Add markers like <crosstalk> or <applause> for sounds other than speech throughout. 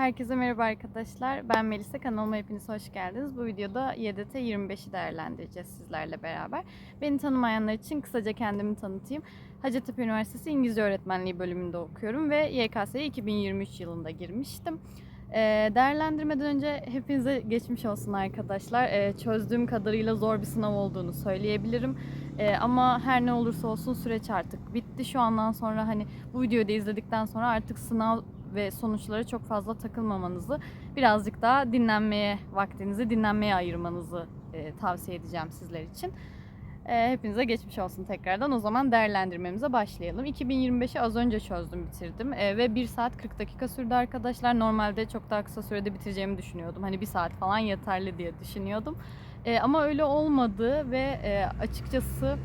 Herkese merhaba arkadaşlar. Ben Melisa. Kanalıma hepiniz hoş geldiniz. Bu videoda YDT 25'i değerlendireceğiz sizlerle beraber. Beni tanımayanlar için kısaca kendimi tanıtayım. Hacettepe Üniversitesi İngilizce Öğretmenliği bölümünde okuyorum ve YKS'ye 2023 yılında girmiştim. Ee, değerlendirmeden önce hepinize geçmiş olsun arkadaşlar. Ee, çözdüğüm kadarıyla zor bir sınav olduğunu söyleyebilirim. Ee, ama her ne olursa olsun süreç artık bitti. Şu andan sonra hani bu videoyu da izledikten sonra artık sınav ve sonuçlara çok fazla takılmamanızı, birazcık daha dinlenmeye vaktinizi dinlenmeye ayırmanızı e, tavsiye edeceğim sizler için. E, hepinize geçmiş olsun tekrardan. O zaman değerlendirmemize başlayalım. 2025'i az önce çözdüm, bitirdim e, ve 1 saat 40 dakika sürdü arkadaşlar. Normalde çok daha kısa sürede bitireceğimi düşünüyordum. Hani 1 saat falan yeterli diye düşünüyordum. E, ama öyle olmadı ve e, açıkçası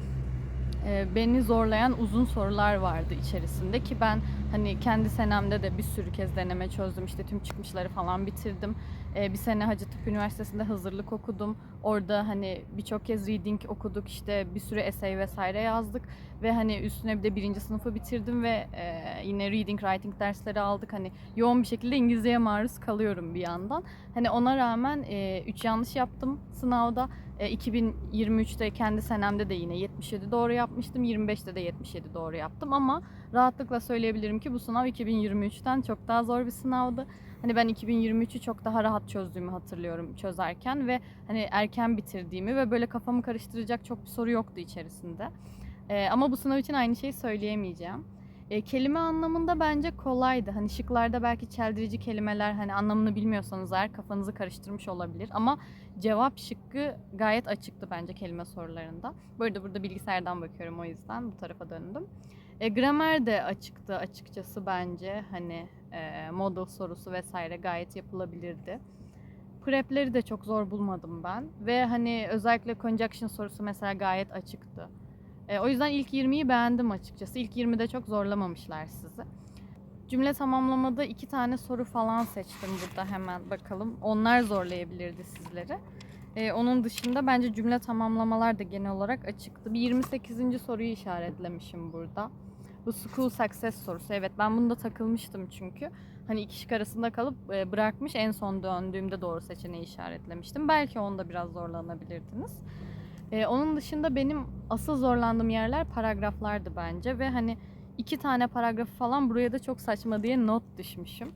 e, beni zorlayan uzun sorular vardı içerisinde ki ben hani kendi senemde de bir sürü kez deneme çözdüm işte tüm çıkmışları falan bitirdim. E, bir sene Hacettepe Üniversitesi'nde hazırlık okudum. Orada hani birçok kez reading okuduk işte bir sürü essay vesaire yazdık ve hani üstüne bir de birinci sınıfı bitirdim ve e, yine reading writing dersleri aldık. Hani yoğun bir şekilde İngilizceye maruz kalıyorum bir yandan. Hani ona rağmen 3 yanlış yaptım sınavda. E, 2023'te kendi senemde de yine 77 doğru yapmıştım. 25'te de 77 doğru yaptım ama rahatlıkla söyleyebilirim ki bu sınav 2023'ten çok daha zor bir sınavdı. Hani ben 2023'ü çok daha rahat çözdüğümü hatırlıyorum çözerken ve hani erken bitirdiğimi ve böyle kafamı karıştıracak çok bir soru yoktu içerisinde. E, ama bu sınav için aynı şeyi söyleyemeyeceğim. E, kelime anlamında bence kolaydı. Hani şıklarda belki çeldirici kelimeler hani anlamını bilmiyorsanız eğer kafanızı karıştırmış olabilir. Ama cevap şıkkı gayet açıktı bence kelime sorularında. Bu arada burada bilgisayardan bakıyorum o yüzden bu tarafa döndüm. E, gramer de açıktı açıkçası bence. Hani e, model sorusu vesaire gayet yapılabilirdi. Prep'leri de çok zor bulmadım ben. Ve hani özellikle conjunction sorusu mesela gayet açıktı. E, o yüzden ilk 20'yi beğendim açıkçası. İlk 20'de çok zorlamamışlar sizi. Cümle tamamlamada iki tane soru falan seçtim burada hemen bakalım. Onlar zorlayabilirdi sizleri. E, onun dışında bence cümle tamamlamalar da genel olarak açıktı. Bir 28. soruyu işaretlemişim burada. Bu school success sorusu. Evet ben bunda takılmıştım çünkü. Hani iki şık arasında kalıp e, bırakmış en son döndüğümde doğru seçeneği işaretlemiştim. Belki onda biraz zorlanabilirdiniz. Ee, onun dışında benim asıl zorlandığım yerler paragraflardı bence ve hani iki tane paragrafı falan buraya da çok saçma diye not düşmüşüm.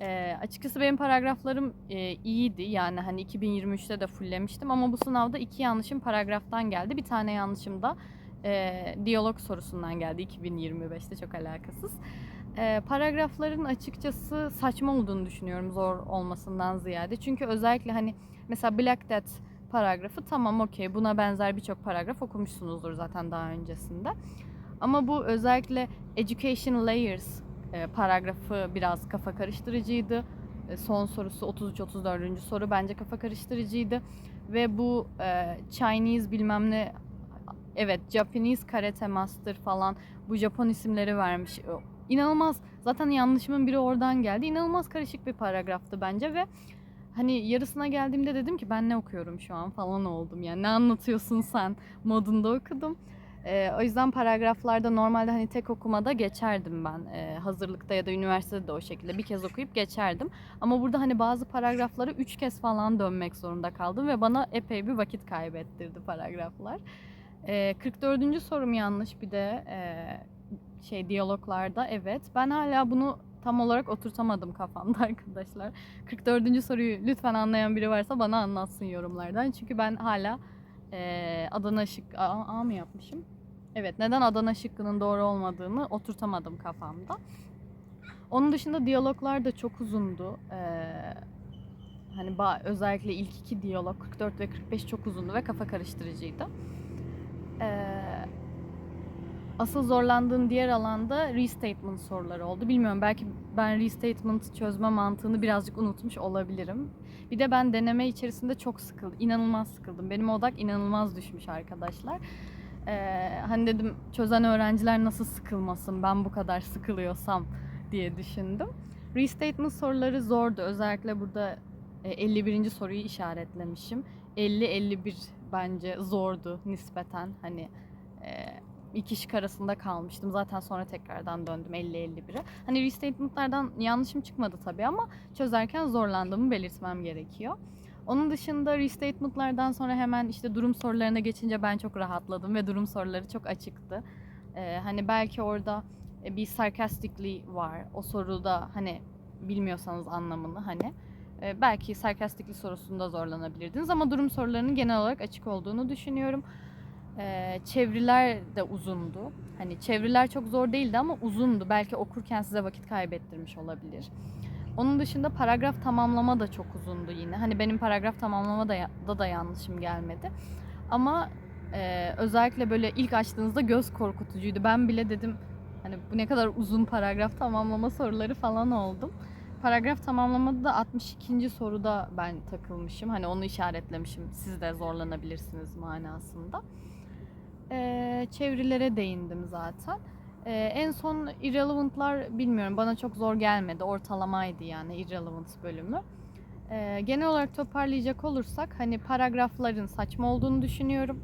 Ee, açıkçası benim paragraflarım e, iyiydi yani hani 2023'te de fulllemiştim ama bu sınavda iki yanlışım paragraftan geldi. Bir tane yanlışım da e, diyalog sorusundan geldi 2025'te çok alakasız. E, paragrafların açıkçası saçma olduğunu düşünüyorum zor olmasından ziyade. Çünkü özellikle hani mesela Black Death paragrafı tamam okey buna benzer birçok paragraf okumuşsunuzdur zaten daha öncesinde. Ama bu özellikle education layers e, paragrafı biraz kafa karıştırıcıydı. E, son sorusu 33-34. soru bence kafa karıştırıcıydı. Ve bu e, Chinese bilmem ne evet Japanese karate master falan bu Japon isimleri vermiş. E, İnanılmaz zaten yanlışımın biri oradan geldi. İnanılmaz karışık bir paragraftı bence ve hani yarısına geldiğimde dedim ki ben ne okuyorum şu an falan oldum. Yani ne anlatıyorsun sen modunda okudum. Ee, o yüzden paragraflarda normalde hani tek okumada geçerdim ben. Ee, hazırlıkta ya da üniversitede de o şekilde bir kez okuyup geçerdim. Ama burada hani bazı paragrafları üç kez falan dönmek zorunda kaldım ve bana epey bir vakit kaybettirdi paragraflar. Ee, 44. sorum yanlış bir de e, şey diyaloglarda evet. Ben hala bunu tam olarak oturtamadım kafamda <laughs> arkadaşlar. 44. soruyu lütfen anlayan biri varsa bana anlatsın yorumlardan. Çünkü ben hala e, Adana şık A, A mı yapmışım? Evet, neden Adana şıkkının doğru olmadığını oturtamadım kafamda. Onun dışında diyaloglar da çok uzundu. Ee, hani özellikle ilk iki diyalog 44 ve 45 çok uzundu ve kafa karıştırıcıydı. Ee, asıl zorlandığım diğer alanda restatement soruları oldu. Bilmiyorum belki ben restatement çözme mantığını birazcık unutmuş olabilirim. Bir de ben deneme içerisinde çok sıkıldım. inanılmaz sıkıldım. Benim odak inanılmaz düşmüş arkadaşlar. Ee, hani dedim çözen öğrenciler nasıl sıkılmasın ben bu kadar sıkılıyorsam diye düşündüm. Restatement soruları zordu. Özellikle burada e, 51. soruyu işaretlemişim. 50-51 bence zordu nispeten. Hani e, iki şık arasında kalmıştım. Zaten sonra tekrardan döndüm 50-51'e. Hani restatement'lardan yanlışım çıkmadı tabii ama çözerken zorlandığımı belirtmem gerekiyor. Onun dışında restatement'lardan sonra hemen işte durum sorularına geçince ben çok rahatladım ve durum soruları çok açıktı. Ee, hani belki orada e, bir sarcastically var. O soruda hani bilmiyorsanız anlamını hani e, belki sarcastically sorusunda zorlanabilirdiniz ama durum sorularının genel olarak açık olduğunu düşünüyorum. Ee, çeviriler de uzundu. Hani çeviriler çok zor değildi ama uzundu. Belki okurken size vakit kaybettirmiş olabilir. Onun dışında paragraf tamamlama da çok uzundu yine. Hani benim paragraf tamamlama da, da, da yanlışım gelmedi. Ama e, özellikle böyle ilk açtığınızda göz korkutucuydu. Ben bile dedim hani bu ne kadar uzun paragraf tamamlama soruları falan oldum. Paragraf tamamlamada da 62. soruda ben takılmışım. Hani onu işaretlemişim. Siz de zorlanabilirsiniz manasında. Ee, çevirilere değindim zaten. Ee, en son irrelevant'lar bilmiyorum bana çok zor gelmedi. Ortalamaydı yani irrelevant bölümü. Ee, genel olarak toparlayacak olursak hani paragrafların saçma olduğunu düşünüyorum.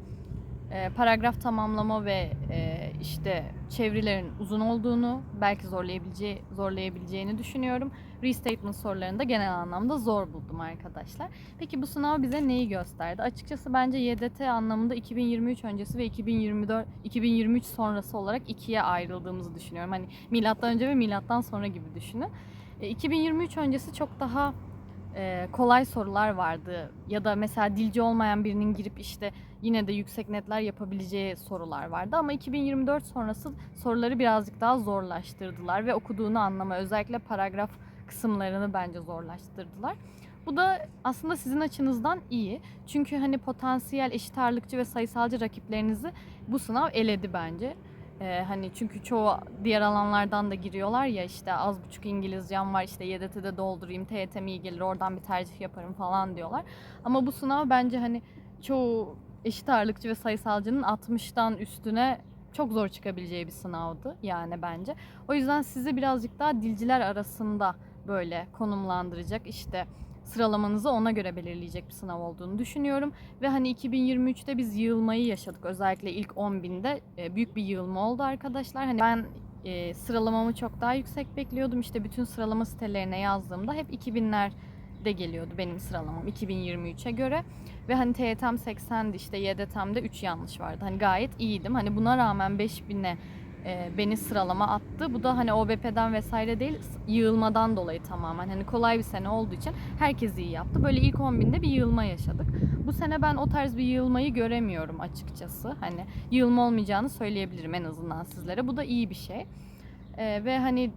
Ee, paragraf tamamlama ve e, işte çevirilerin uzun olduğunu, belki zorlayabileceği zorlayabileceğini düşünüyorum. Restatement sorularını da genel anlamda zor buldum arkadaşlar. Peki bu sınav bize neyi gösterdi? Açıkçası bence YDT anlamında 2023 öncesi ve 2024 2023 sonrası olarak ikiye ayrıldığımızı düşünüyorum. Hani milattan önce ve milattan sonra gibi düşünün. E, 2023 öncesi çok daha e, kolay sorular vardı ya da mesela dilci olmayan birinin girip işte yine de yüksek netler yapabileceği sorular vardı ama 2024 sonrası soruları birazcık daha zorlaştırdılar ve okuduğunu anlama özellikle paragraf kısımlarını bence zorlaştırdılar. Bu da aslında sizin açınızdan iyi. Çünkü hani potansiyel eşit ağırlıkçı ve sayısalcı rakiplerinizi bu sınav eledi bence. Ee, hani çünkü çoğu diğer alanlardan da giriyorlar ya işte az buçuk İngilizcem var işte YDT'de doldurayım TYT mi iyi gelir oradan bir tercih yaparım falan diyorlar. Ama bu sınav bence hani çoğu eşit ağırlıkçı ve sayısalcının 60'tan üstüne çok zor çıkabileceği bir sınavdı yani bence. O yüzden sizi birazcık daha dilciler arasında böyle konumlandıracak işte sıralamanızı ona göre belirleyecek bir sınav olduğunu düşünüyorum. Ve hani 2023'te biz yığılmayı yaşadık. Özellikle ilk 10 binde e, büyük bir yığılma oldu arkadaşlar. Hani ben e, sıralamamı çok daha yüksek bekliyordum. İşte bütün sıralama sitelerine yazdığımda hep 2000'ler de geliyordu benim sıralamam 2023'e göre. Ve hani TYT'm 80'di işte YDT'mde 3 yanlış vardı. Hani gayet iyiydim. Hani buna rağmen 5000'e e, beni sıralama attı. Bu da hani OBP'den vesaire değil yığılmadan dolayı tamamen. Hani kolay bir sene olduğu için herkes iyi yaptı. Böyle ilk 10 binde bir yığılma yaşadık. Bu sene ben o tarz bir yığılmayı göremiyorum açıkçası. Hani yığılma olmayacağını söyleyebilirim en azından sizlere. Bu da iyi bir şey. E, ve hani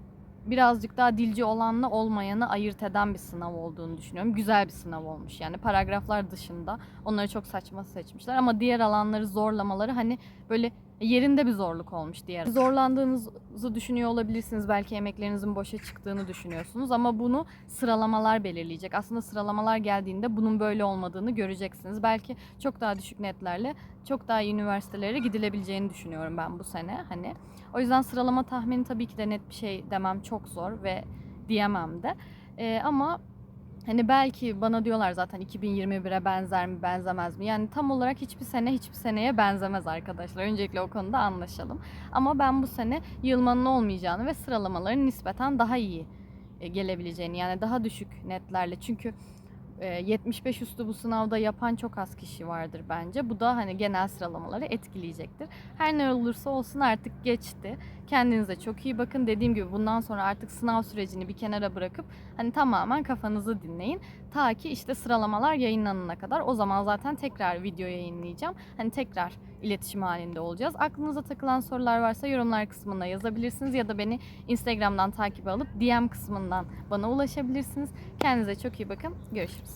birazcık daha dilci olanla olmayanı ayırt eden bir sınav olduğunu düşünüyorum. Güzel bir sınav olmuş yani paragraflar dışında onları çok saçma seçmişler ama diğer alanları zorlamaları hani böyle yerinde bir zorluk olmuş diğer. Zorlandığınızı düşünüyor olabilirsiniz. Belki emeklerinizin boşa çıktığını düşünüyorsunuz ama bunu sıralamalar belirleyecek. Aslında sıralamalar geldiğinde bunun böyle olmadığını göreceksiniz. Belki çok daha düşük netlerle çok daha iyi üniversitelere gidilebileceğini düşünüyorum ben bu sene. Hani o yüzden sıralama tahmini tabii ki de net bir şey demem çok zor ve diyemem de. Ee, ama Hani belki bana diyorlar zaten 2021'e benzer mi benzemez mi? Yani tam olarak hiçbir sene hiçbir seneye benzemez arkadaşlar. Öncelikle o konuda anlaşalım. Ama ben bu sene yılmanın olmayacağını ve sıralamaların nispeten daha iyi e, gelebileceğini yani daha düşük netlerle. Çünkü 75 e, üstü bu sınavda yapan çok az kişi vardır bence. Bu da hani genel sıralamaları etkileyecektir. Her ne olursa olsun artık geçti. Kendinize çok iyi bakın. Dediğim gibi bundan sonra artık sınav sürecini bir kenara bırakıp hani tamamen kafanızı dinleyin. Ta ki işte sıralamalar yayınlanana kadar. O zaman zaten tekrar video yayınlayacağım. Hani tekrar iletişim halinde olacağız. Aklınıza takılan sorular varsa yorumlar kısmına yazabilirsiniz ya da beni Instagram'dan takip alıp DM kısmından bana ulaşabilirsiniz. Kendinize çok iyi bakın. Görüşürüz.